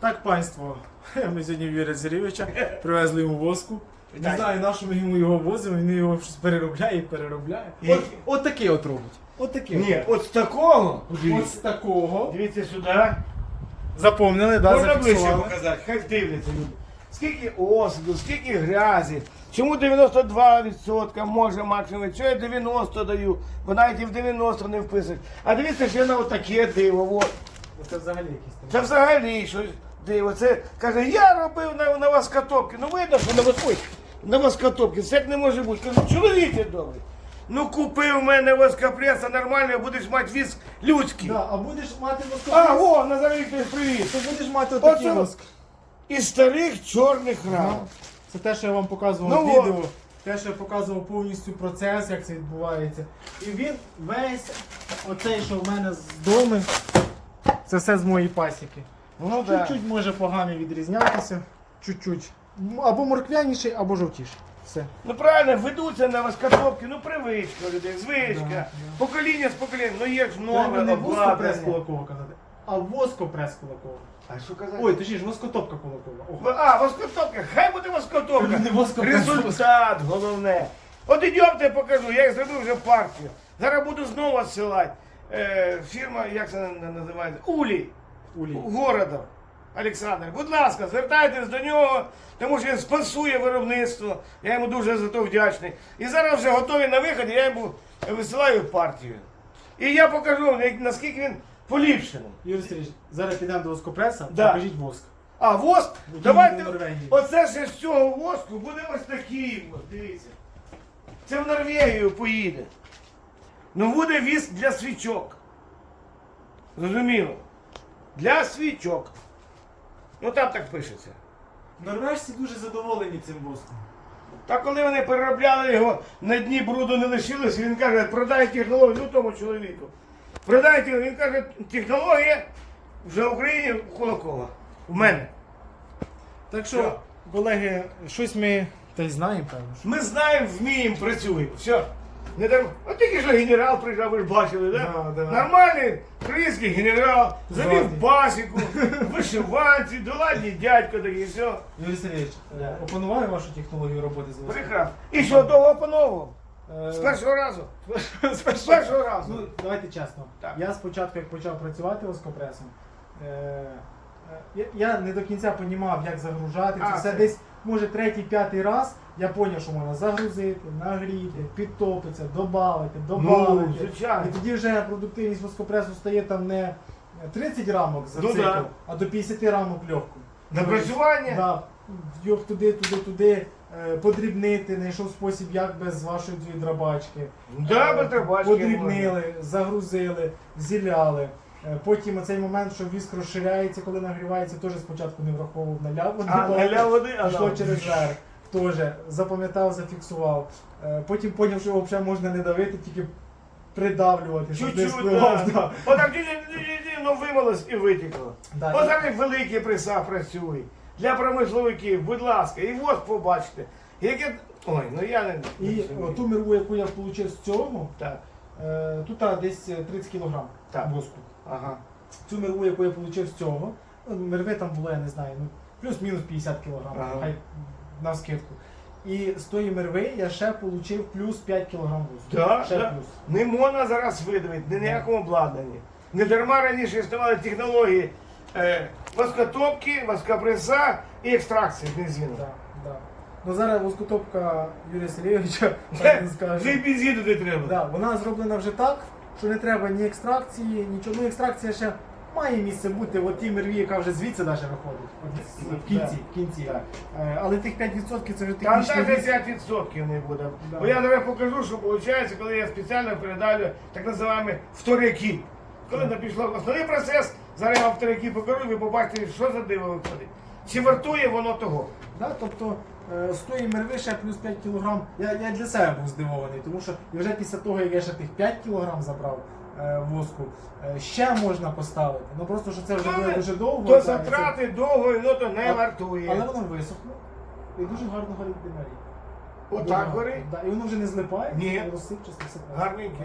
Так, панство, ми сьогодні Юрія Сергійовича привезли йому воску. Не знаю, на що ми йому його возимо, він його щось переробляє і переробляє. І- От, от такий от робить. От такий. Ні, от з такого. От з такого. Дивіться сюди. Запомнили, да, Можна ближче зафіксували. показати, хай дивляться люди. Скільки осаду, скільки грязі. Чому 92% може максимум? Чого я 90 даю? Бо навіть і в 90 не вписують. А дивіться, ще на отаке диво. От. Це взагалі якісь там. Це взагалі щось диво. Це каже, я робив на, на воскотопки. Ну видно, що на вос- ой, на воскотопки. Це як не може бути. Кажу, чоловіче добрий. Ну купив в мене воскопреса нормально, будеш мати віск людський. Да, а будеш мати воск. А, о, Назар привіт. то будеш мати отакий Оце- воск. Із старих чорних Ага. рам. Це те, що я вам показував Ну, в от. відео, те, що я показував повністю процес, як це відбувається. І він весь, оцей, що в мене з дому, це все з моєї пасіки. Ну да. Чуть-чуть може погано відрізнятися. Чуть-чуть. Або морквяніший, або жовтіший. Все. Ну правильно, ведуться на воскотопки, ну привичка людей, звичка. Да, да. Покоління з покоління, ну є ж нове не воскопрес обладнання. кулакова казати, а воскопрес кулакова. А що казати? Ой, точніше, воскотопка кулакова. О. А, воскотопка, хай буде воскотопка. Не. Результат головне. От ідемте покажу, я їх зробив вже партію. Зараз буду знову відсилати. Е, фірма, як це називається? Улій. Улій. Городов. Олександр, будь ласка, звертайтесь до нього, тому що він спасує виробництво. Я йому дуже за то вдячний. І зараз вже готовий на виході, я йому висилаю партію. І я покажу вам, наскільки він поліпшений. Юрій Сергійович, зараз підемо до воскопреса, Да. покажіть воск. А воск, Який давайте. у Норвегії. Оце ще з цього воску буде ось такий. Ось, дивіться. Це в Норвегію поїде. Ну буде віск для свічок. Зрозуміло? Для свічок. Ну там так пишеться. Норвежці дуже задоволені цим воском. Та коли вони переробляли його, на дні бруду не лишилось, він каже, продай технологію, ну тому чоловіку. Продайте, він каже, технологія вже в Україні у Кулакова. В мене. Так що, колеги, щось ми та й знаємо, певно. Ми знаємо, вміємо, працюємо. Все. Не так. От тільки що генерал приїжджав, ви ж бачили, да? Да, да. Нормальний український генерал, завів басіку, вишиванці, доладні дядько такий, все. Юрій Сергійович, Да. опануваю вашу технологію роботи з воском? Прекрасно. І що довго опановував? Е, З першого разу. з першого. разу. Ну, давайте чесно. Так. Я спочатку, як почав працювати воскопресом, е, е, я, я не до кінця розумів, як загружати. Це все це- десь, може, третій, п'ятий раз я зрозумів, що можна загрузити, нагріти, підтопитися, додати, додати. Ну, звичайно. І тоді вже продуктивність воскопресу стає там не 30 рамок за Ну, цикл, да. а до 50 рамок легко. Напрацювання? Да, його туди, туди, туди, е, подрібнити, знайшов спосіб, як без вашої цієї драбачки. Да, Е, без драбачки Подрібнили, загрузили, зіляли. Е, Потім оцей момент, що віск розширяється, коли нагрівається, теж спочатку не враховував наляв води. А, наляв води, а да. через верх. Теж запам'ятав, зафіксував. Е, Потім зрозумів, що його взагалі можна не давити, тільки придавлювати, Чуть-чуть, да. Да. Отак ну вимилось і витекло. Да, Ось і- зараз великі преса працюють. Для промисловиків, будь ласка, і от побачите. Яке... Ой, ну я не... І о, ту мірву, яку я отримав з цього, Так, е, тут десь е, 30 кг Так. воску. Ага. Цю мірву, яку я отримав з цього, ну, мірви там було, я не знаю, ну, плюс-мінус 50 кг, Ага. хай на скидку. І з тої мірви я ще отримав плюс 5 кг воску. Да, ще да. плюс. Не можна зараз видавити, ні ніякому обладнанні. Не дарма раніше існували технології е, воскотопки, воскопреса і екстракції бензину. Да, да. Ну зараз воскотопка Юрія Сергійовича, так він Вже скаже. і бензину не треба. Да, вона зроблена вже так, що не треба ні екстракції, нічого. Ну, екстракція ще має місце бути, от ті мірві, яка вже звідси навіть виходить. От в кінці, в кінці. Так. Е, Але тих 5% це вже Там технічний навіть віск. 5% не буде. Да. Бо я зараз покажу, що виходить, коли я спеціально передаю так називаємо вторяки. Коли не пішло основний процес, зараз я вам вторяки покажу, ви побачите, що за диво виходить. Чи вартує воно того? Да, тобто з тої мерви ще плюс 5 кг. Я, я для себе був здивований, тому що вже після того, як я ще тих 5 кг забрав е, воску, е, ще можна поставити. Ну просто що це вже буде дуже довго. То затрати довго, і воно то не А- вартує. Але воно висохло і дуже гарно горить димарі. Отак горить. Да, і воно вже не злипає, Ні. розсипчасто все. Гарненьке.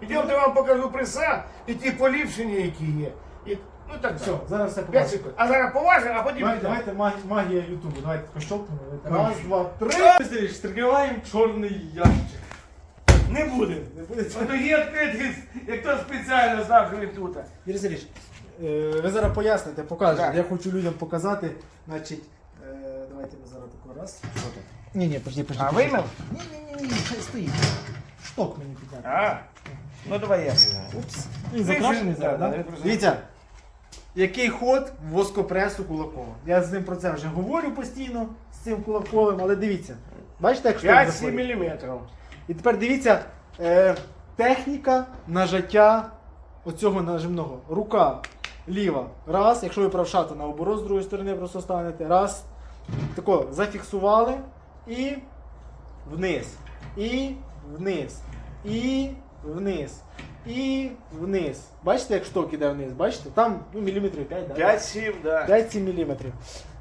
Ідемте вам покажу преса і ті поліпшення, які є. І Ну так Все, зараз все 5 покажу. секунд. А зараз поважимо, а потім Давайте, давайте маг- магія Ютубу. Давайте пощолкнемо. Раз, два, три. Сергій, Відкриваємо чорний ящик. Не буде. Не буде цього. Ото є відкритий, як хто спеціально знав, що він тут. Юрій Сергійович, е, ви зараз поясните, покажете. Так. Я хочу людям показати. Значить, е, давайте ми зараз тако раз. Ні, ні, подожди, подожди. А подожди. виймав? Ні, ні, ні, ні, хай стоїть. Шток мені підняти. А, ну давай я. Упс. Він закрашений зараз, так? Дивіться, який ход воскопресу Кулакова. Я з ним про це вже говорю постійно, з цим Кулаковим, але дивіться. Бачите, як шток 5-7 заходить? міліметрів. І тепер дивіться, е, техніка нажаття оцього нажимного. Рука ліва. Раз, якщо ви правша, то наоборот з другої сторони просто станете. Раз. Тако, зафіксували і вниз. І вниз. І вниз. І вниз. Бачите, як шток іде вниз? Бачите? Там ну, міліметрів 5, так? 5-7, да. 5-7 міліметрів.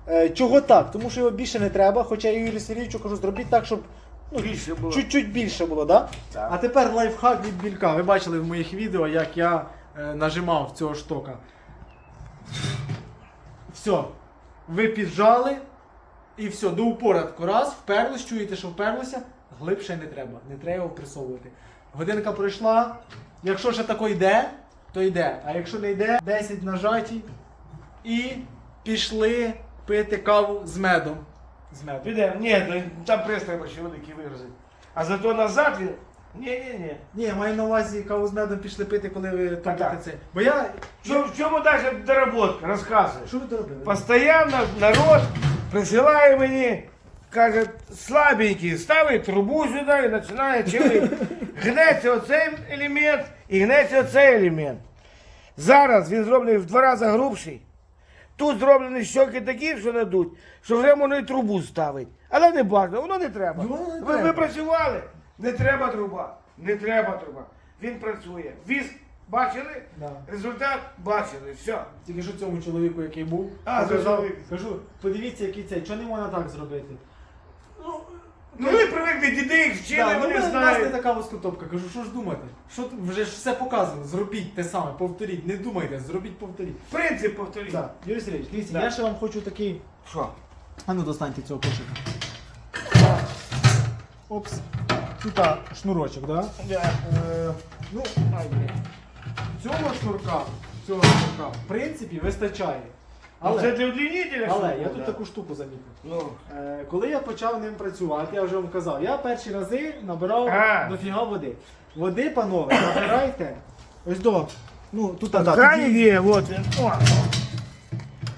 Е, чого так? Тому що його більше не треба, хоча я Юрію Сергійовичу кажу, зробіть так, щоб ну, Більше було. чуть-чуть більше було, да? Так. А тепер лайфхак від білька. Ви бачили в моїх відео, як я е, нажимав цього штока. Все. Ви піджали і все, до упорядку. Раз, вперлись, чуєте, що вперлося, глибше не треба. Не треба його присовувати. Годинка пройшла. Якщо ще тако йде, то йде. А якщо не йде, 10 нажаті і пішли пити каву з медом. З медом. Підемо. Ні, ну, там прес треба ще великий виразити. А зато назад він. Ні, ні, ні. Ні, маю на увазі каву з медом пішли пити, коли ви топите так. це. Бо я. Що, в чому далі доработка? Розказуй. Що ви то робили? Постоянно народ присилає мені, каже, слабенький, ставить трубу сюди і починає чимось. Гнеться оцей елемент і гнеться оцей елемент. Зараз він зроблений в два рази грубший. Тут зроблені щоки такі, що надуть, що вже можна і трубу ставити. Але не бажано, воно не треба. Воно не ви, треба. працювали, не треба труба, не треба труба. Він працює. Віз бачили? Да. Результат бачили. Все. Тільки що цьому чоловіку, який був, А, показав, кажу, подивіться, який цей, чого не можна так зробити? Ну, Ну ви привикли, діди їх вчили, да, ну, вони у нас не знають. така воскотопка. Кажу, що ж думати? Що вже ж все показано, зробіть те саме, повторіть, не думайте, зробіть, повторіть. Принцип повторіть. Так, Юрій Сергійович, дивіться, Да. я ще вам хочу такий. Що? А ну достаньте цього кошика. Опс. Тут а, шнурочок, да? Да. Е, ну, ай, блін. Цього шнурка, цього шнурка, в принципі, вистачає. Але... Але, Це для удлінителя? але я тут да? таку штуку замітив. Ну. Е, коли я почав ним працювати, я вже вам казав, я перші рази набирав А. дофіга води. Води, панове, набирайте. Ось до. Ну, тут а, да, є, от він. О,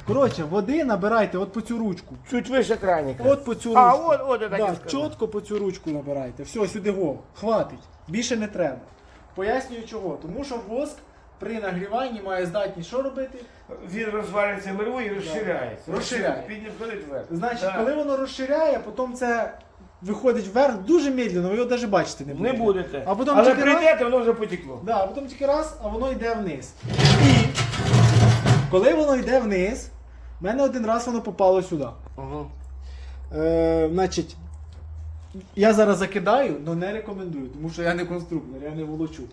Коротше, води набирайте от по цю ручку. чуть вище краніка. От по цю ручку. А, от, от так да, чітко по цю ручку набирайте. Все, сюди го. Хватить. Більше не треба. Пояснюю чого. Тому що воск при нагріванні має здатність що робити? Він розвалюється миру і розширяється. Розширяє. Вверх. Значить, Так. коли воно розширяє, потім це виходить вверх дуже медленно, ви його навіть бачити не будете. Не будете. А потім Але тільки раз- прийдете, воно вже потекло. Да, а потім тільки раз, а воно йде вниз. І коли воно йде вниз, в мене один раз воно попало сюди. Е, значить, я зараз закидаю, але не рекомендую, тому що я не конструктор, я не волочу.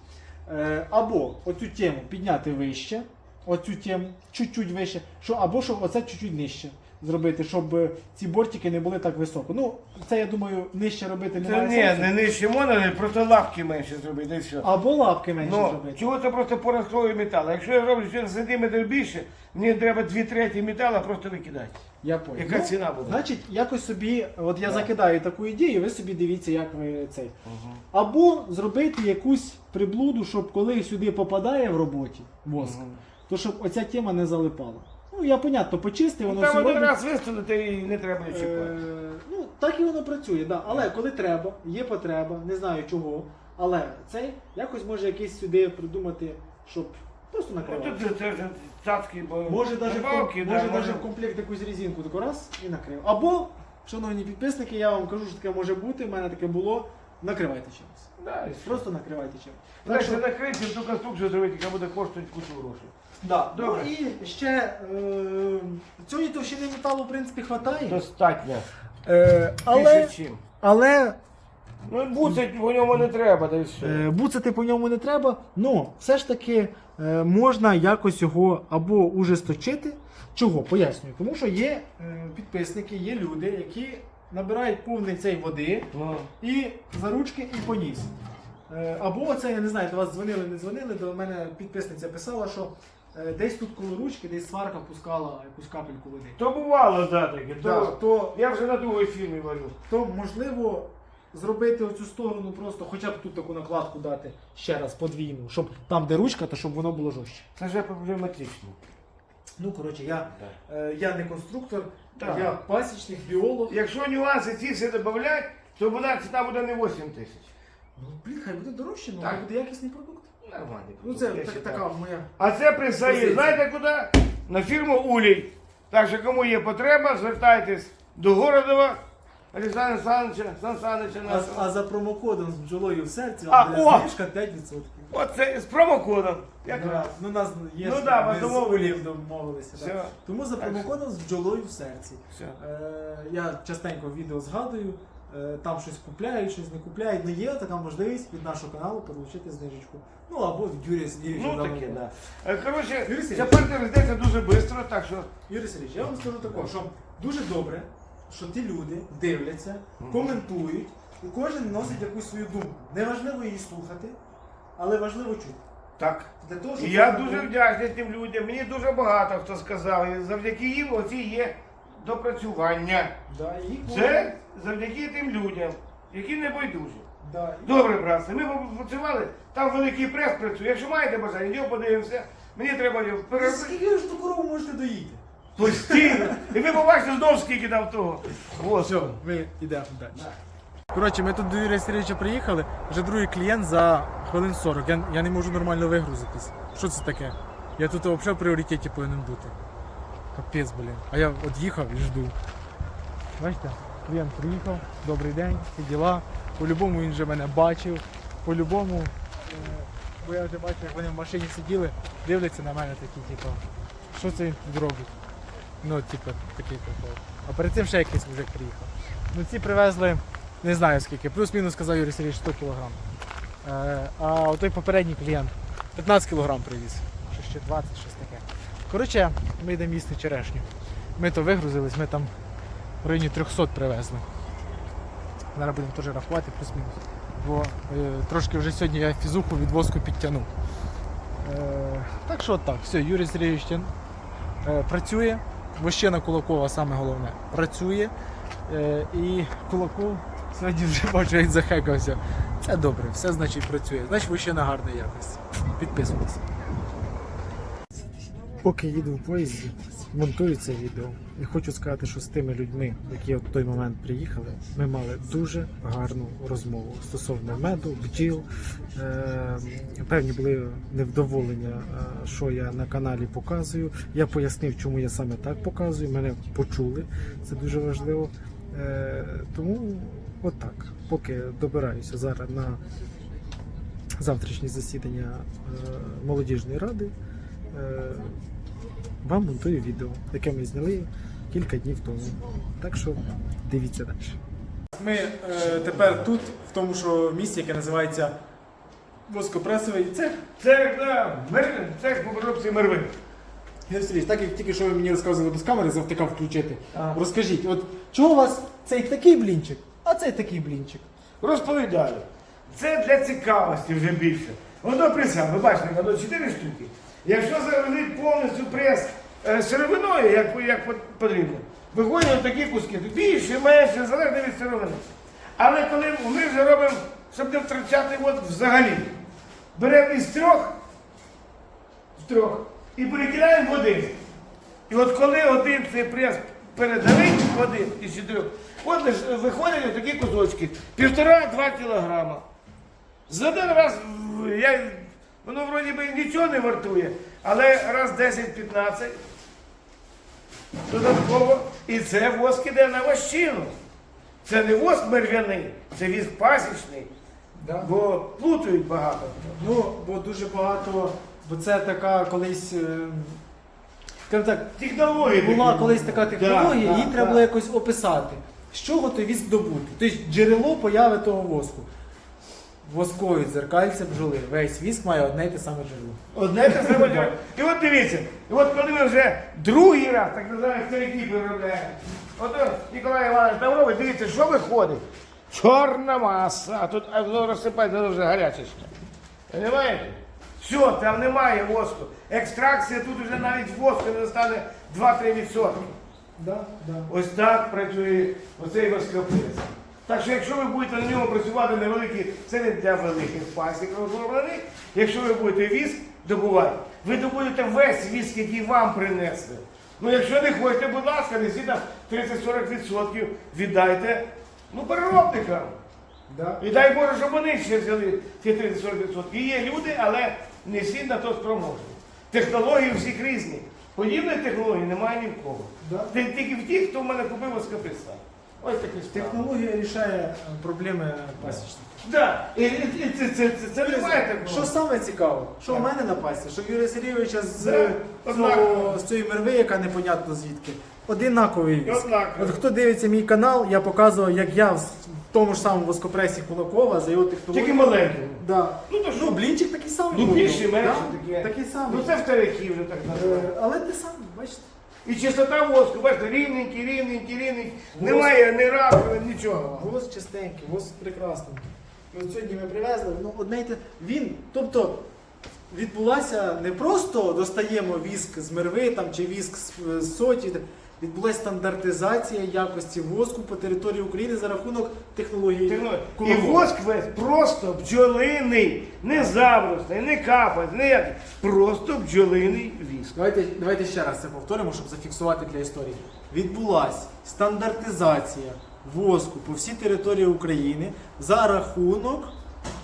Е, або оцю тему підняти вище, оцю тему чуть-чуть вище, що, або що оце чуть-чуть нижче зробити, щоб ці бортики не були так високо. Ну, це я думаю, нижче робити Це немає ні, сенсу. не нижче можна, просто лапки менше зробити і все. Або лапки менше Ну, зробити. чого це просто по розкрою металу? Якщо я роблю на сантиметр більше, мені треба дві треті металу просто викидати. Я понял. Яка Ну, ціна буде? Значить, якось собі, от я Да. закидаю таку ідею, ви собі дивіться, як ви цей. Або зробити якусь приблуду, щоб коли сюди попадає в роботі воск, то щоб оця тема не залипала. Ну, я понятно, почистив, воно Там все один раз виставити і не треба чіпати. Е, ну, так і воно працює, да. але коли треба, є потреба, не знаю чого, але цей якось може якийсь сюди придумати, щоб просто Ну, накривати. тут це вже цацькі, бо Може навіть добавки, може да, даже в комплект якусь резинку таку раз і накрив. Або, шановні підписники, я вам кажу, що таке може бути, в мене таке було. Накривайте чимось. Да, і все. Просто накривайте чимось. Так Дальше що, накрити, ту конструкцію зробити, яка буде коштувати кучу грошей. Да. Добре. Ну і ще е, цієї товщини металу, в принципі, хватає. Достатньо. Е, але, Більше чим. але Ну, буцать по ньому не треба, да і все. Е, Буцати по ньому не треба, але все ж таки е, можна якось його або ужесточити. Чого? Пояснюю. Тому що є е, підписники, є люди, які набирають повний цей води Ну. і за ручки і поніс. Е, Або це, я не знаю, до вас дзвонили, не дзвонили, до мене підписниця писала, що десь тут коло ручки, десь сварка пускала якусь капельку води. То бувало, да, таке. Да, То... то, Я вже на другій фірмі варю. то можливо зробити оцю сторону просто, хоча б тут таку накладку дати ще раз подвійну, щоб там, де ручка, то щоб воно було жорстче. Це вже проблематично. Ну, коротше, я, е, я не конструктор, Так. я пасічник, біолог. Якщо нюанси ці все додати, то вона ціна буде не 8 тисяч. Ну, блін, хай буде дорожче, але буде якісний продукт. Нормальний. Ну, це так, така моя. А це пристає, Позиція. знаєте куди? На фірму Улій. Так що кому є потреба, звертайтесь до Городова Олександра Олександровича, Сан Санича А, нашого. а за промокодом з бджолою в серці А, знижка 5%. Оце з промокодом. Якраз. Да, ну, у нас є Ну да, ми ви з домовились. Домовилися. Все. Да. Тому за промокодом з бджолою в серці. Все. Е, я частенько відео згадую, там щось купляють, щось не купляють. але є така можливість від нашого каналу отримати знижечку. Ну або від Юрія Сергійовича. Ну таке, да. Е, Коротше, Юрій Сергійович. роздається дуже швидко, так що Юрій Сергійович, я вам скажу таке, що дуже добре, що ті люди дивляться, коментують, і кожен носить якусь свою думку. Неважливо її слухати, але важливо чути. так. Для того, І щоб я кожен дуже був- вдячний тим людям. Мені дуже багато хто сказав. І завдяки їм оці є допрацювання. Да, і їх Це завдяки тим людям, які не байдужі. Да, Добре, братці, ми попрацювали, там великий прес працює. Якщо маєте бажання, його подивимося. Мені треба його переробити. Скільки ж ту корову можете доїти? Постійно. І ви побачите знову скільки там того. Ось. Все, ми йдемо далі. Коротше, ми тут до Юрія Сергійовича приїхали, вже другий клієнт за хвилин 40. Я, я не можу нормально вигрузитись. Що це таке? Я тут взагалі в пріоритеті повинен бути. Капець, блін. А я от їхав і жду. Бачите, клієнт приїхав, добрий день, які діла. По-любому він вже мене бачив. По-любому, е, бо я вже бачив, як вони в машині сиділи, дивляться на мене такі, типу, що це він тут робить? Ну, типу, такий прикол. А перед цим ще якийсь мужик приїхав. Ну ці привезли, не знаю скільки, плюс-мінус сказав Юрій Сергійович 100 кг. Е, а той попередній клієнт 15 кг привіз. Ще 20, щось таке. Коротше, ми йдемо їсти черешню. Ми то вигрузились, ми там в районі 300 привезли. Зараз будемо теж рахувати, плюс-мінус. Бо е, трошки вже сьогодні я фізуху від воску підтягнув. Е, так що так, все, Юрій Сергійович е, працює. Вощина Кулакова саме головне. Працює. Е, і Кулаков сьогодні вже бачу, як захекався. Це добре, все значить працює. Значить вощина гарна якості. Підписуйтесь. Поки їду в поїзді, монтую це відео. І хочу сказати, що з тими людьми, які в той момент приїхали, ми мали дуже гарну розмову стосовно меду, бджіл. Е, певні були невдоволення, е, що я на каналі показую. Я пояснив, чому я саме так показую. Мене почули, це дуже важливо. Е, тому отак, поки добираюся зараз на завтрашнє засідання молодіжної ради. Вам монтую відео, яке ми зняли кілька днів тому. Так що дивіться далі. Ми е, тепер тут, в тому що місці, яке називається воскопресовий цех. Це да, мер... це по переробці мерви. Герр Сергійович, так як тільки що ви мені розказували без камери, завтикав включити. Ага. Розкажіть, от чого у вас цей такий блінчик, а цей такий блінчик? Розповідаю. Це для цікавості вже більше. Воно ви бачите, воно 4 штуки. Якщо завели повністю прес е, сировиною, як, як потрібно, виходять такі куски. Більше, менше, залежно від сировини. Але коли ми вже робимо, щоб не втрачати от взагалі, беремо із трьох, з трьох і перекидаємо в один. І от коли один цей прес передавить в один із чотирьох, от виходять такі кусочки, півтора-два кілограма. За один раз я, воно вроді би нічого не вартує, але раз 10-15 додатково. І це воск іде на вощину. Це не воск мерв'яний, це віск пасічний, Да. бо плутають багато. Ну, бо дуже багато, бо це така колись. е, Скажімо так, Технології. була такі. колись така технологія, да, її треба да. було якось описати. з чого той віск добути? Тобто джерело появи того воску. Воскові дзеркальця бджоли. Весь віск має одне й те саме джерело. Одне те саме джерело. І от дивіться, і от коли ми вже другий раз, так називаємо старики виробляємо. От Ніколай Іванович там робить, дивіться, що виходить? Чорна маса, а тут а воно розсипається, воно вже гаряче. Понимаєте? Все, там немає воску. Екстракція тут вже навіть воску не стане 2-3%. Да, да. Ось так працює оцей воскопис. Так що якщо ви будете на ньому працювати невеликі, це не для великих пасік розроблених. Якщо ви будете віск добувати, ви добудете весь віск, який вам принесли. Ну якщо не хочете, будь ласка, несіть там 30-40% віддайте ну, переробникам. Да. І дай Боже, щоб вони ще взяли ті 30-40%. І є люди, але не всі на то спроможні. Технології у всіх різні. Подібної технології немає ні в кого. Да. Тільки в тих, хто в мене купив оскописта. Ось такі справи. Технологія рішає проблеми пасічників. Да. І, і, і це, це, це, це. Що саме цікаво? Що в мене на пасі? Що в Юрія Сергійовича з, Да, цього, однаково. з цієї мерви, яка непонятно звідки, одинаковий віск. Однаково. От хто дивиться мій канал, я показував, як я в с- в тому ж самому воскопресі Кулакова за його технологію. Тільки маленький. Да. Ну то що? Ну, блінчик такий самий. Ну був. більше, менше Да, таке. Такий самий. Ну це в старики вже так Е, називають. Але те саме, бачите. І чистота воску, бачите, рівненький, рівненький, рівненький. Немає ні раковин, нічого. Воз чистенький, воз прекрасний. От сьогодні ми привезли, ну одне й те. Він, тобто, відбулася не просто достаємо віск з мерви там, чи віск з соті. Відбулася стандартизація якості воску по території України за рахунок технології. І воск весь просто бджолиний, не забросний, не капать, ніякий. Просто бджолиний віск. Давайте, давайте ще раз це повторимо, щоб зафіксувати для історії. Відбулася стандартизація воску по всій території України за рахунок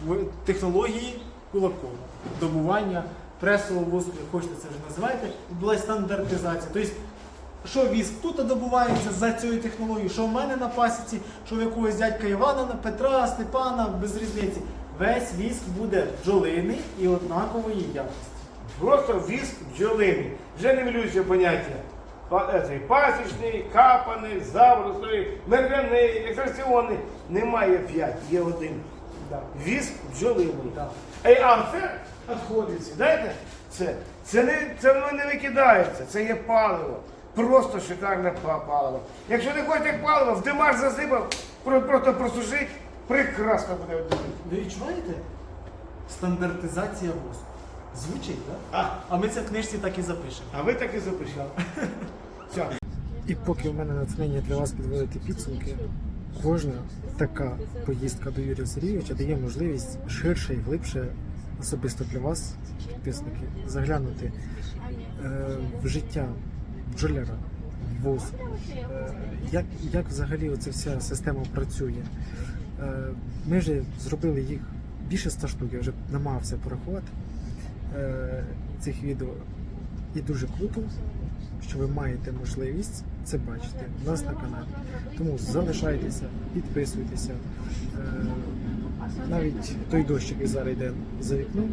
в- технології Кулакова. Добування пресового воску, як хочете це вже називайте, відбулася стандартизація. Тобто, що віск тут добувається за цією технологією, що в мене на пасіці, що в якогось дядька Івана, Петра, Степана, без різниці. Весь віск буде бджолиний і однакової якості. Просто віск бджолиний. Вже не мілююче поняття. Е, Пасічний, капаний, забросний, мерганий, екстракціонний. Немає п'ять, є один. Да. Віск бджолиний. Да. А це відходиться, знаєте? Це, це, не, це не викидається, це є паливо. Просто шикарне па- паливо. Якщо не хочете паливо, в димар засипав, просто просушить, прекрасно буде. Ви відчуваєте? Стандартизація воску. Звучить, так? А, А ми це в книжці так і запишемо. а ви так і запишете. Все. І поки в мене натхнення для вас підводити підсумки, кожна така поїздка до Юрія Сергійовича дає можливість ширше і глибше особисто для вас, підписники, заглянути е, в життя бджоляра, ВОЗ, е, як, як взагалі оця вся система працює. Е, ми вже зробили їх більше ста штук, я вже намагався порахувати е, цих відео. І дуже круто, що ви маєте можливість це бачити у нас на каналі. Тому залишайтеся, підписуйтеся. Навіть той дощ, який зараз йде за вікном,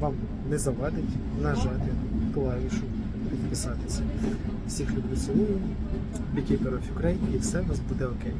вам не завадить нажати клавішу підписатися. Всіх люблю цілую, Бікіперов Ukraine і все у вас буде окей.